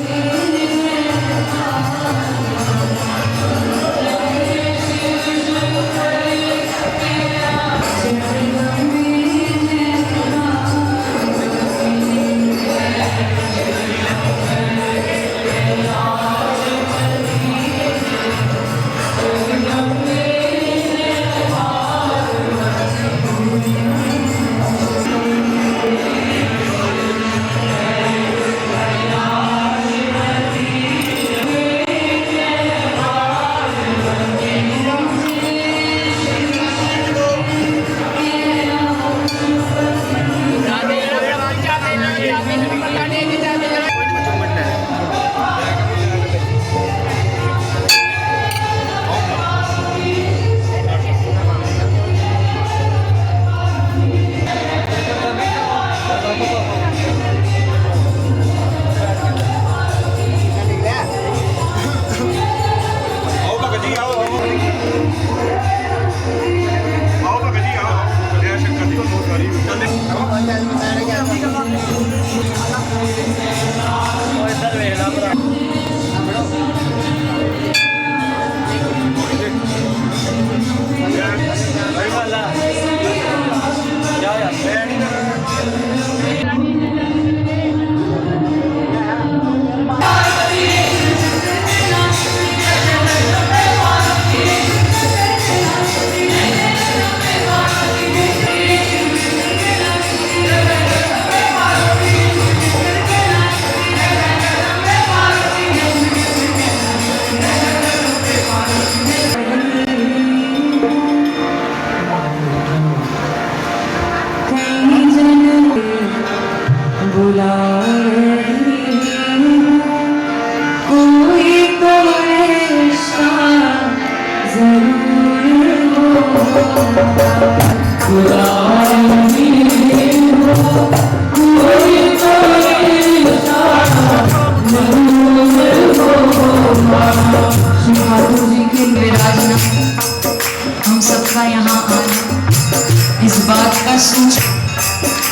ਆਓ ਜੀ ਆਓ। ਆਓ ਭਗਤ ਜੀ ਆਓ ਜੈ ਸ਼ੰਕਰ ਜੀ ਬਹੁਤ ਸਾਰੀ ਚੱਲੇ कई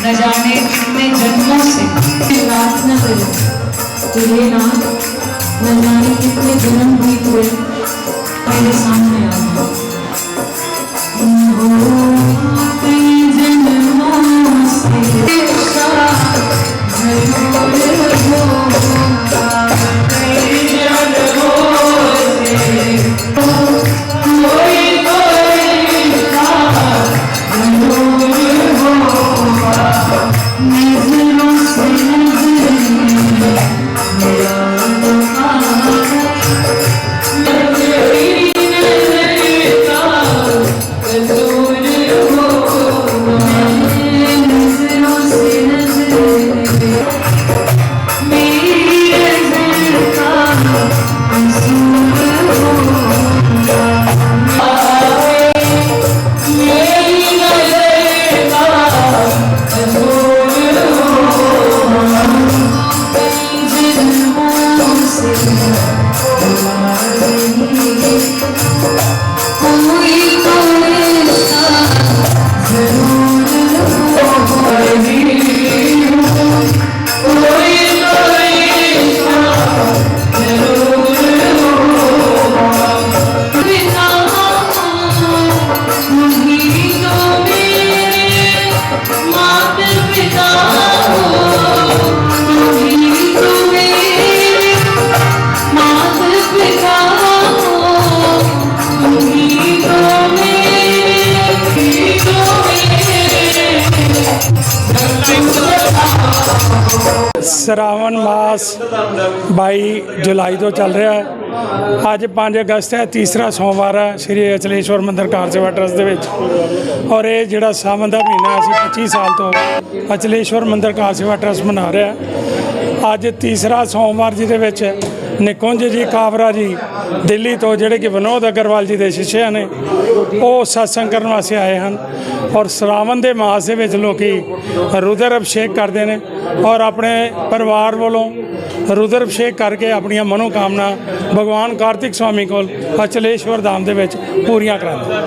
न जाने कितने जन्मों से प्रार्थना करें तो ये नाम न जाने कितने जन्म बीत हुए मेरे सामने आ ਸਰਾਵਣ ਮਾਸ 22 ਜੁਲਾਈ ਤੋਂ ਚੱਲ ਰਿਹਾ ਹੈ। ਅੱਜ 5 ਅਗਸਤ ਹੈ, ਤੀਸਰਾ ਸੋਮਵਾਰ ਹੈ, ਸ੍ਰੀ ਅਚਲੇਸ਼ਵਰ ਮੰਦਿਰ ਕਾਰਸੇਵਾ ਟਰਸਟ ਦੇ ਵਿੱਚ। ਔਰ ਇਹ ਜਿਹੜਾ ਸਾਵਣ ਦਾ ਮਹੀਨਾ ਅਸੀਂ 25 ਸਾਲ ਤੋਂ ਅਚਲੇਸ਼ਵਰ ਮੰਦਿਰ ਕਾਰਸੇਵਾ ਟਰਸਟ ਮਨਾ ਰਿਹਾ ਅੱਜ ਤੀਸਰਾ ਸੋਮਵਾਰ ਜਿਹਦੇ ਵਿੱਚ ਨਿਕੁੰਜ ਜੀ ਕਾਵਰਾ ਜੀ ਦਿੱਲੀ ਤੋਂ ਜਿਹੜੇ ਕਿ ਵਿਨੋਦ ਅਗਰਵਾਲ ਜੀ ਦੇ ਸ਼ਿਸ਼ਿਆ ਨੇ, ਉਹ ਸਤਸੰਗ ਕਰਨ ਵਾਸਤੇ ਆਏ ਹਨ ਔਰ ਸ਼ਰਾਵਣ ਦੇ ਮਾਸ ਦੇ ਵਿੱਚ ਲੋਕੀ ਰੁਦਰ ਅਭਿਸ਼ੇਕ ਕਰਦੇ ਨੇ ਔਰ ਆਪਣੇ ਪਰਿਵਾਰ ਵੱਲੋਂ ਰੁਦਰ ਅਭਿਸ਼ੇਕ ਕਰਕੇ ਆਪਣੀਆਂ ਮਨੋਕਾਮਨਾ ਭਗਵਾਨ ਕਾਰਤਿਕ ਸਵਾਮੀ ਕੋਲ ਅਚਲੇਸ਼ਵਰ ਧਾਮ ਦੇ ਵਿੱਚ ਪੂਰੀਆਂ ਕਰਾਉਂਦੇ